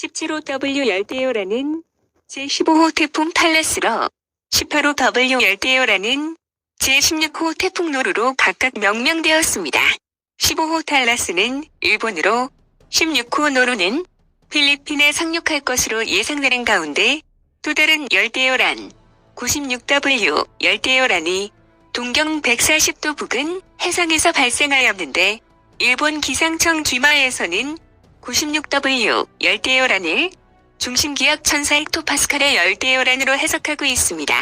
17호 W 열대요라는 제15호 태풍 탈레스러 18호 W 열대요라는 제16호 태풍 노루로 각각 명명되었습니다. 15호 탈라스는 일본으로 16호 노루는 필리핀에 상륙할 것으로 예상되는 가운데 또 다른 열대요란 96W 열대요란이 동경 140도 부근 해상에서 발생하였는데 일본 기상청 쥐마에서는 96W 열대요란을 중심기압 1400헥토파스칼의 열대요란으로 해석하고 있습니다.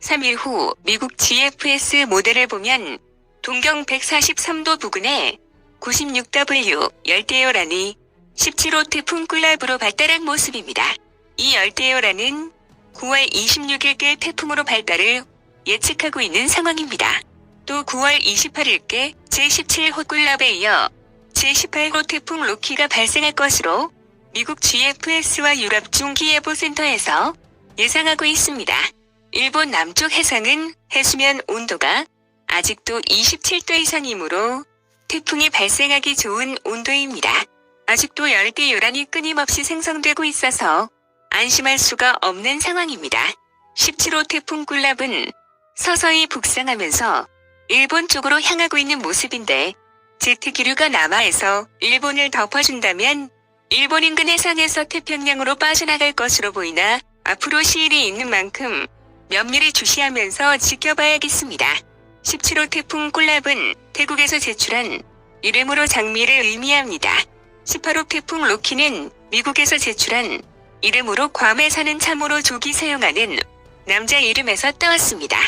3일 후 미국 GFS 모델을 보면 동경 143도 부근에 96W 열대요란이 17호 태풍 꿀랍으로 발달한 모습입니다. 이 열대요란은 9월 26일께 태풍으로 발달을 예측하고 있는 상황입니다. 또 9월 28일께 제17호 꿀랍에 이어 제18호 태풍 로키가 발생할 것으로 미국 GFS와 유럽 중기예보센터에서 예상하고 있습니다. 일본 남쪽 해상은 해수면 온도가 아직도 27도 이상이므로 태풍이 발생하기 좋은 온도입니다. 아직도 열대 요란이 끊임없이 생성되고 있어서 안심할 수가 없는 상황입니다. 17호 태풍 꿀랍은 서서히 북상하면서 일본 쪽으로 향하고 있는 모습인데 제트 기류가 남하에서 일본을 덮어준다면 일본 인근 해상에서 태평양으로 빠져나갈 것으로 보이나 앞으로 시일이 있는 만큼 면밀히 주시하면서 지켜봐야겠습니다. 17호 태풍 꿀랍은 태국에서 제출한 이름으로 장미를 의미합니다. 18호 태풍 로키는 미국에서 제출한 이름으로 괌에 사는 참으로 조기 사용하는 남자 이름에서 따왔습니다.